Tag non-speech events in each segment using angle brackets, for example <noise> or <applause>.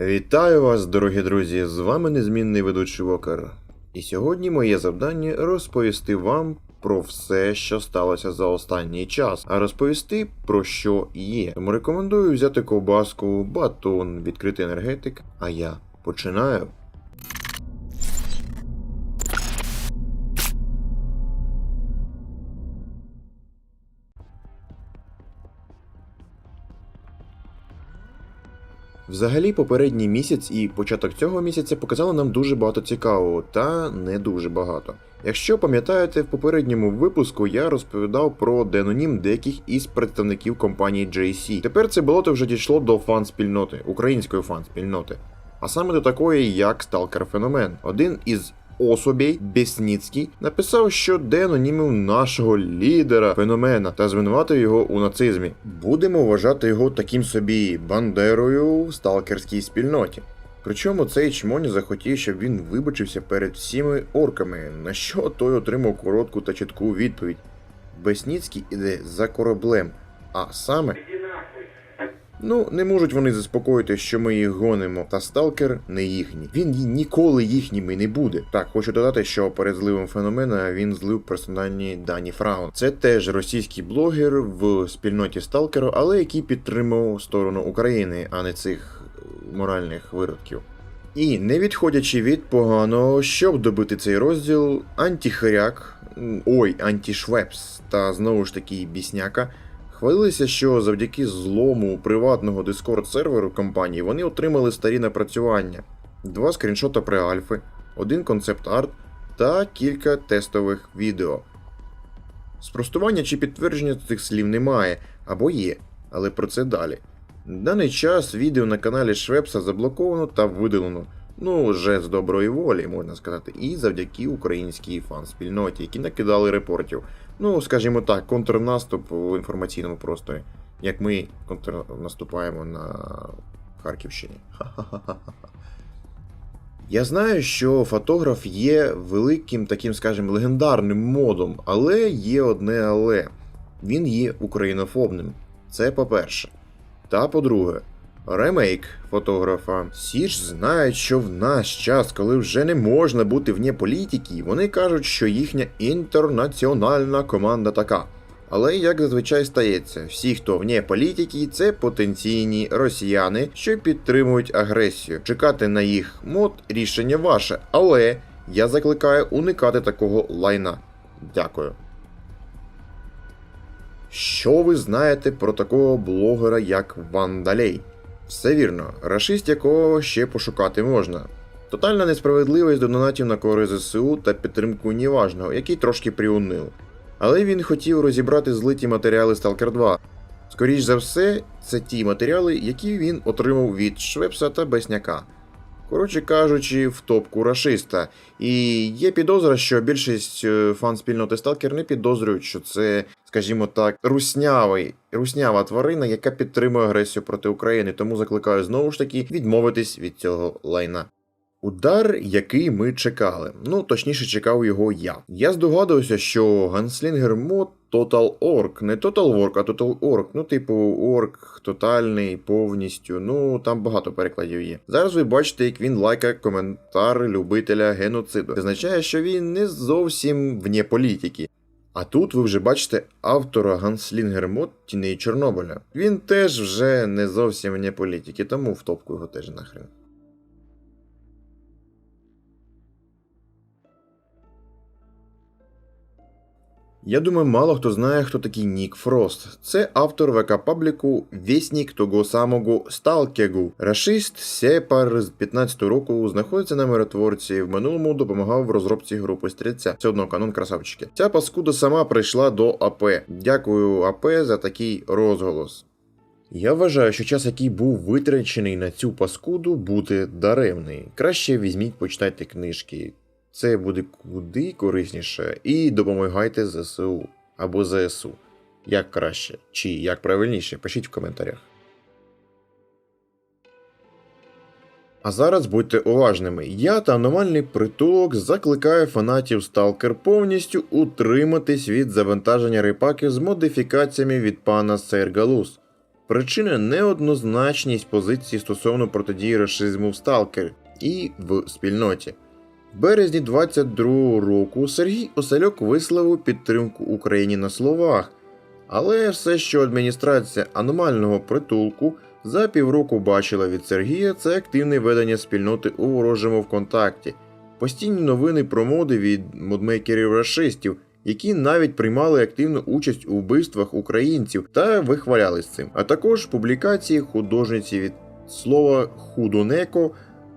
Вітаю вас, дорогі друзі! З вами незмінний ведучий Вокер. І сьогодні моє завдання розповісти вам про все, що сталося за останній час, а розповісти про що є. Тому рекомендую взяти ковбаску, батон, відкритий енергетик, а я починаю. Взагалі, попередній місяць і початок цього місяця показали нам дуже багато цікавого, та не дуже багато. Якщо пам'ятаєте, в попередньому випуску я розповідав про денонім деяких із представників компанії JC. Тепер це болото вже дійшло до фан-спільноти, української фан-спільноти. А саме до такої, як Сталкер Феномен. Один із особей Бесніцький написав, що денонімів нашого лідера феномена та звинуватив його у нацизмі. Будемо вважати його таким собі бандерою в сталкерській спільноті. Причому цей чмоні захотів, щоб він вибачився перед всіми орками, на що той отримав коротку та чітку відповідь. Бесніцький іде за кораблем, а саме. Ну, не можуть вони заспокоїти, що ми їх гонимо, та сталкер не їхній. Він ніколи їхнім і не буде. Так, хочу додати, що перед зливом феномена він злив персональні дані Фраун. Це теж російський блогер в спільноті сталкеру, але який підтримував сторону України, а не цих е, моральних виродків. І не відходячи від поганого, щоб добити цей розділ, антихиряк, ой, антішвепс та знову ж таки бісняка хвалилися, що завдяки злому приватного дискорд серверу компанії вони отримали старі напрацювання, два скріншота при альфи, один концепт арт та кілька тестових відео. Спростування чи підтвердження цих слів немає або є, але про це далі. Даний час відео на каналі Швепса заблоковано та видалено. Ну, вже з доброї волі, можна сказати, і завдяки українській фан-спільноті, які накидали репортів. Ну, скажімо так, контрнаступ в інформаційному просторі, як ми контрнаступаємо на Харківщині. <laughs> Я знаю, що фотограф є великим таким, скажімо, легендарним модом, але є одне але. Він є українофобним. Це по-перше. Та по-друге, ремейк фотографа. Всі ж знають, що в наш час, коли вже не можна бути вне політики, вони кажуть, що їхня інтернаціональна команда така. Але як зазвичай стається, всі, хто вне політики, це потенційні росіяни, що підтримують агресію. Чекати на їх мод рішення ваше, але я закликаю уникати такого лайна. Дякую. Що ви знаєте про такого блогера, як Вандалей? Все вірно, рашист якого ще пошукати можна. Тотальна несправедливість до донатів на користь ЗСУ та підтримку Ніважного, який трошки приунив. Але він хотів розібрати злиті матеріали Stalker 2. Скоріш за все, це ті матеріали, які він отримав від Швепса та Бесняка. Коротше кажучи, в топку рашиста. І є підозра, що більшість е, фан-спільноти Сталкер не підозрюють, що це, скажімо так, руснявий, руснява тварина, яка підтримує агресію проти України. Тому закликаю знову ж таки відмовитись від цього лайна. Удар, який ми чекали. Ну, точніше, чекав його я. Я здогадувався, що Ганслінгер мод Total Orc, не Total Work, а Total Orc. Ну, типу, орк, тотальний, повністю. Ну, там багато перекладів є. Зараз ви бачите, як він лайкає коментар любителя геноциду. Це означає, що він не зовсім вне політики. А тут ви вже бачите автора Ганслінгер мод Тіней Чорнобиля. Він теж вже не зовсім вне політики, тому в топку його теж нахрен. Я думаю, мало хто знає, хто такий Нік Фрост. Це автор ВК пабліку Вєснік того самого Сталкегу. Рашист Сепар з 15 року знаходиться на миротворці. В минулому допомагав в розробці групи стрільця. Це одно канон красавчики. Ця паскуда сама прийшла до АП. Дякую АП за такий розголос. Я вважаю, що час, який був витрачений на цю паскуду, буде даремний. Краще візьміть, почитайте книжки. Це буде куди корисніше. І допомагайте ЗСУ або ЗСУ. Як краще, чи як правильніше, пишіть в коментарях. А зараз будьте уважними. Я та аномальний притулок закликаю фанатів Stalker повністю утриматись від завантаження репаків з модифікаціями від пана Сейргалус. Причина неоднозначність позиції стосовно протидії расизму в Сталкер і в спільноті. Березні 22-го року Сергій Осельок висловив підтримку Україні на словах, але все, що адміністрація аномального притулку за півроку бачила від Сергія, це активне ведення спільноти у ворожому ВКонтакті, постійні новини про моди від модмейкерів расистів, які навіть приймали активну участь у вбивствах українців та вихвалялись цим, а також публікації художниці від слова худонеко.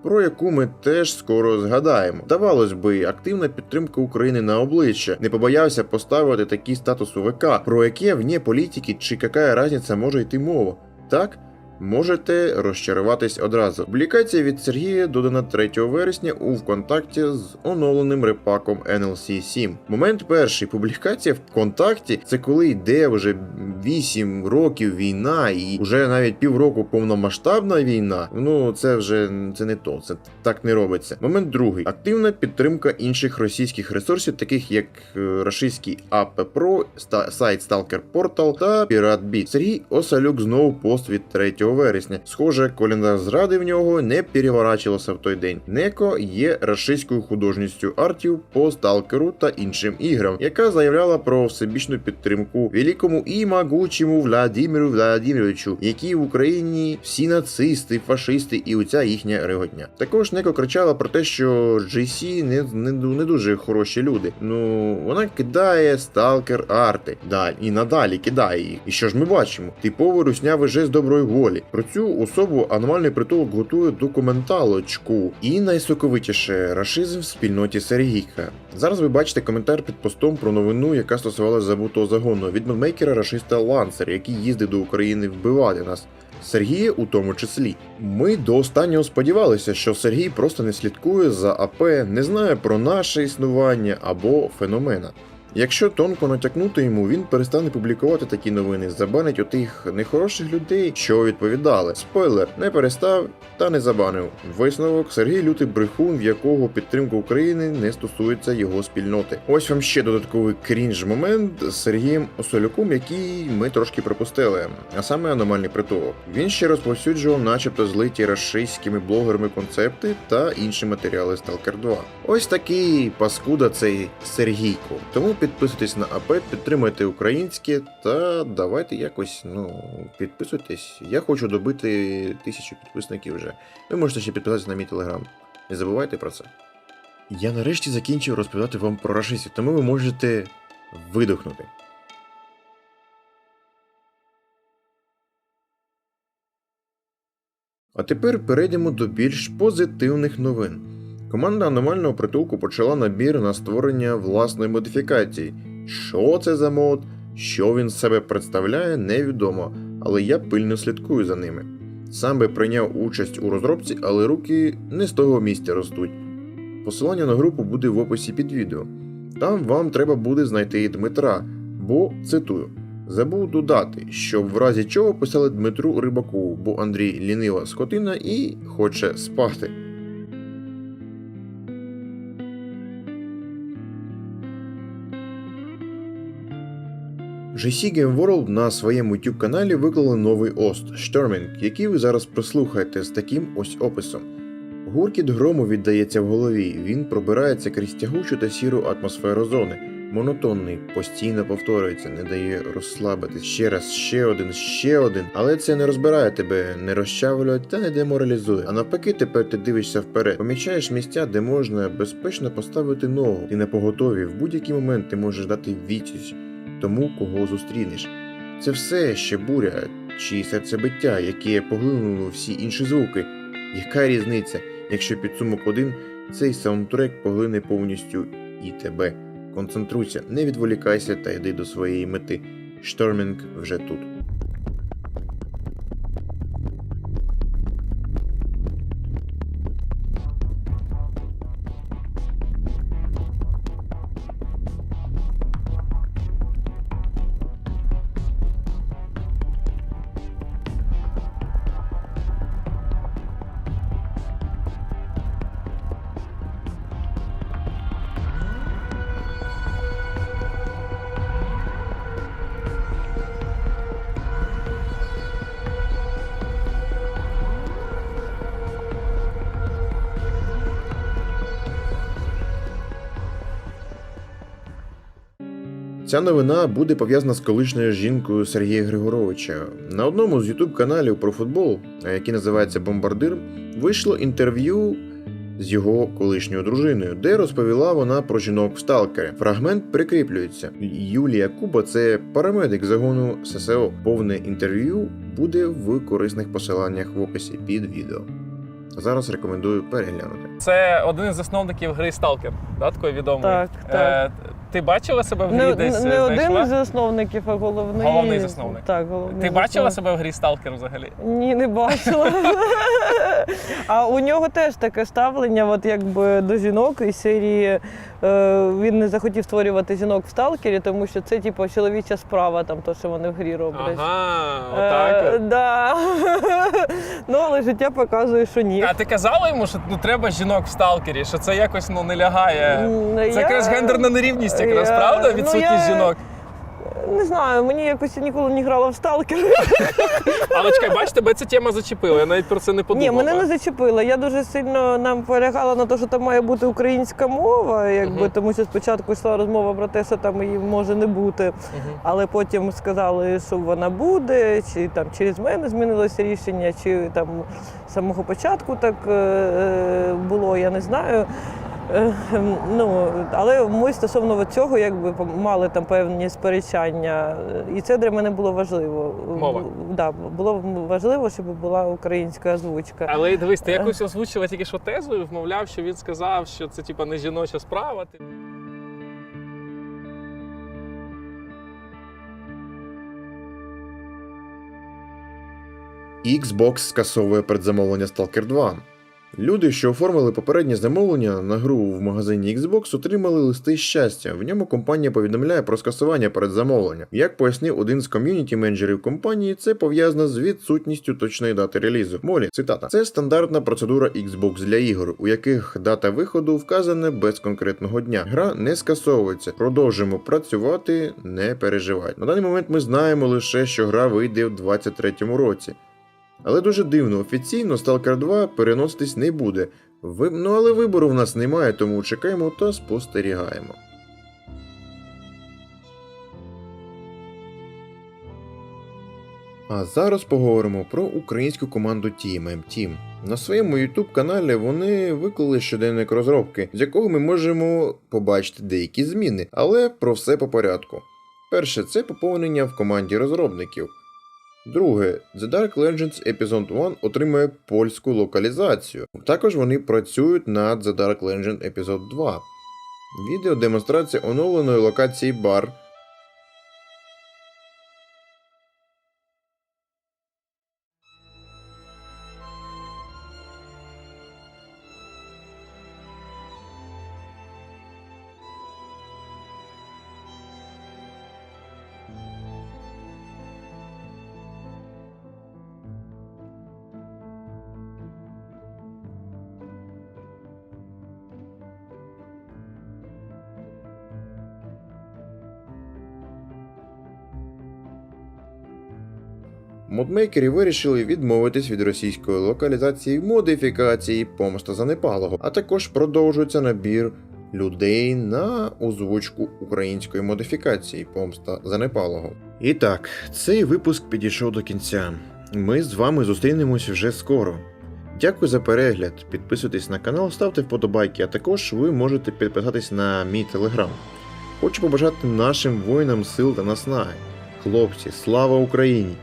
Про яку ми теж скоро згадаємо. Давалось би, активна підтримка України на обличчя не побоявся поставити такий статус у ВК, про яке вне політики чи яка різниця може йти мова. Так? Можете розчаруватись одразу. Публікація від Сергія додана 3 вересня у ВКонтакті з оновленим репаком NLC 7. Момент перший публікація ВКонтакті це коли йде вже 8 років війна, і вже навіть півроку повномасштабна війна. Ну це вже це не то, це так не робиться. Момент другий активна підтримка інших російських ресурсів, таких як е, рашистський АП Про, сайт Stalker Portal та PiratBit. Сергій Осалюк знову пост від 3 вересня. Схоже, календар зради в нього не переворачувався в той день. Неко є рашистською художністю артів по сталкеру та іншим іграм, яка заявляла про всебічну підтримку великому і могучому Владимиру Владимировичу, які в Україні всі нацисти, фашисти і оця їхня реготня. Також Неко кричала про те, що GC не, не, не дуже хороші люди. Ну вона кидає сталкер арти. Далі і надалі кидає їх. І що ж ми бачимо? Типовий руснявий жест доброї волі. Про цю особу аномальний притулок готує документалочку. І найсоковитіше рашизм в спільноті Сергійка. Зараз ви бачите коментар під постом про новину, яка стосувалася забутого загону від мейкера рашиста Лансер, який їздив до України вбивати нас. Сергія у тому числі. Ми до останнього сподівалися, що Сергій просто не слідкує за АП, не знає про наше існування або феномена. Якщо тонко натякнути йому, він перестане публікувати такі новини, забанить отих нехороших людей, що відповідали. Спойлер, не перестав та не забанив. Висновок Сергій лютий брехун, в якого підтримка України не стосується його спільноти. Ось вам ще додатковий крінж момент з Сергієм Осолюком, який ми трошки пропустили, а саме аномальний притулок. Він ще розповсюджував, начебто, злиті рашистськими блогерами концепти та інші матеріали Stalker 2. Ось такий паскуда цей Сергійко. Тому підписуйтесь на АП, підтримайте українське та давайте якось ну підписуйтесь. Я хочу добити тисячу підписників вже. Ви можете ще підписатися на мій телеграм. Не забувайте про це. Я нарешті закінчив розповідати вам про рашистів, тому ви можете видохнути. А тепер перейдемо до більш позитивних новин. Команда аномального притулку почала набір на створення власної модифікації. Що це за мод, що він себе представляє, невідомо, але я пильно слідкую за ними. Сам би прийняв участь у розробці, але руки не з того місця ростуть. Посилання на групу буде в описі під відео. Там вам треба буде знайти Дмитра, бо цитую. Забув додати, щоб в разі чого писали Дмитру Рибаку, бо Андрій лінива скотина і хоче спати. GC Game World на своєму YouTube каналі виклали новий ост Storming, який ви зараз прослухаєте з таким ось описом. Гуркіт грому віддається в голові, він пробирається крізь тягучу та сіру атмосферу зони. Монотонний, постійно повторюється, не дає розслабитись ще раз, ще один, ще один. Але це не розбирає тебе, не розчавлює та не деморалізує. А навпаки, тепер ти дивишся вперед, помічаєш місця, де можна безпечно поставити ногу. Ти на поготові, в будь-який момент ти можеш дати відсіч тому, кого зустрінеш. Це все ще буря чи серцебиття, яке поглинуло всі інші звуки. Яка різниця, якщо підсумок один, цей саундтрек поглине повністю і тебе. Концентруйся, не відволікайся та йди до своєї мети. Штормінг вже тут. Ця новина буде пов'язана з колишньою жінкою Сергія Григоровича. На одному з ютуб каналів про футбол, який називається Бомбардир, вийшло інтерв'ю з його колишньою дружиною, де розповіла вона про жінок в сталкері. Фрагмент прикріплюється. Юлія Куба це парамедик загону ССО. Повне інтерв'ю буде в корисних посиланнях в описі під відео. Зараз рекомендую переглянути. Це один із засновників гри Stalker, да, такої відомої. Так, так. Ти бачила себе в грі Не, десь? не е, один знайшла? із засновників, а головний. Головний засновник. Так, головний Ти бачила себе в грі сталкер взагалі? Ні, не бачила. <laughs> а у нього теж таке ставлення, от якби до жінок із серії. Е, він не захотів створювати жінок в сталкері, тому що це типу чоловіча справа, там то, що вони в грі роблять. Ага, Е, отак. от. да. <laughs> ну, але життя показує, що ні. А ти казала йому, що ну треба жінок в сталкері, що це якось ну не лягає. М, Це я- якраз гендерна нерівність, якраз я- правда? ну, Відсутність я- жінок. Не знаю, мені якось ніколи не грала в сталкер. <laughs> Але чекай, бач, тебе ця тема зачепила. Я навіть про це не подумав. Ні, мене не зачепило. Я дуже сильно нам полягала на те, що там має бути українська мова, якби Мгм. тому що спочатку йшла розмова про те, що там її може не бути, Мгм. але потім сказали, що вона буде, чи там через мене змінилося рішення, чи там з самого початку так е, е, було, я не знаю. Ем, Ну, але ми стосовно цього якби мали там певні сперечання, і це для мене було важливо. Мова. Да, було важливо, щоб була українська озвучка. Але дивись, ти Е. якось озвучила тільки що тезу і вмовляв, що він сказав, що це типа не жіноча справа. Xbox скасовує предзамовлення Stalker 2. Люди, що оформили попереднє замовлення на гру в магазині Xbox, отримали листи щастя. В ньому компанія повідомляє про скасування передзамовлення. Як пояснив один з ком'юніті менеджерів компанії, це пов'язано з відсутністю точної дати релізу. Молі, цитата: це стандартна процедура Xbox для ігор, у яких дата виходу вказана без конкретного дня. Гра не скасовується. Продовжимо працювати, не переживайте. На даний момент ми знаємо лише, що гра вийде в 2023 році. Але дуже дивно, офіційно Stalker 2 переноситись не буде. Ви... Ну але вибору в нас немає, тому чекаємо та спостерігаємо. А зараз поговоримо про українську команду Team M Team. На своєму YouTube каналі вони виклали щоденник розробки, з якого ми можемо побачити деякі зміни, але про все по порядку. Перше, це поповнення в команді розробників. Друге, The Dark Legends Episode 1 отримує польську локалізацію. Також вони працюють над The Dark Legends Episode 2. Відео демонстрація оновленої локації бар. Модмейкери вирішили відмовитись від російської локалізації модифікації помста занепалого, а також продовжується набір людей на озвучку української модифікації помста занепалого. І так, цей випуск підійшов до кінця. Ми з вами зустрінемось вже скоро. Дякую за перегляд. Підписуйтесь на канал, ставте вподобайки, а також ви можете підписатись на мій телеграм. Хочу побажати нашим воїнам сил та наснаги. Хлопці, слава Україні!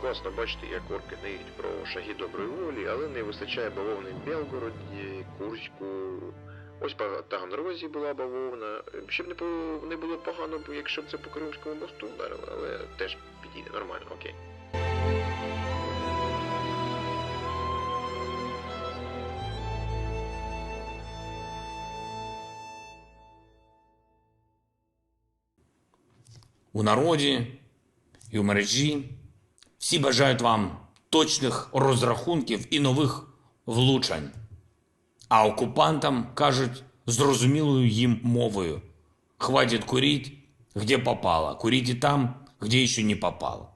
Класно бачити, як орки дають про шаги доброї волі, але не вистачає бавовни в Белгороді, Курську. Ось по Таганрозі була бавовна. Щоб не було, не було погано, якщо б це по Кримському мосту вдарили, але теж підійде нормально, окей. у народі і у мережі. Всі бажають вам точних розрахунків і нових влучань. А окупантам кажуть зрозумілою їм мовою: хватит курить, где попало, курите там, где еще не попало.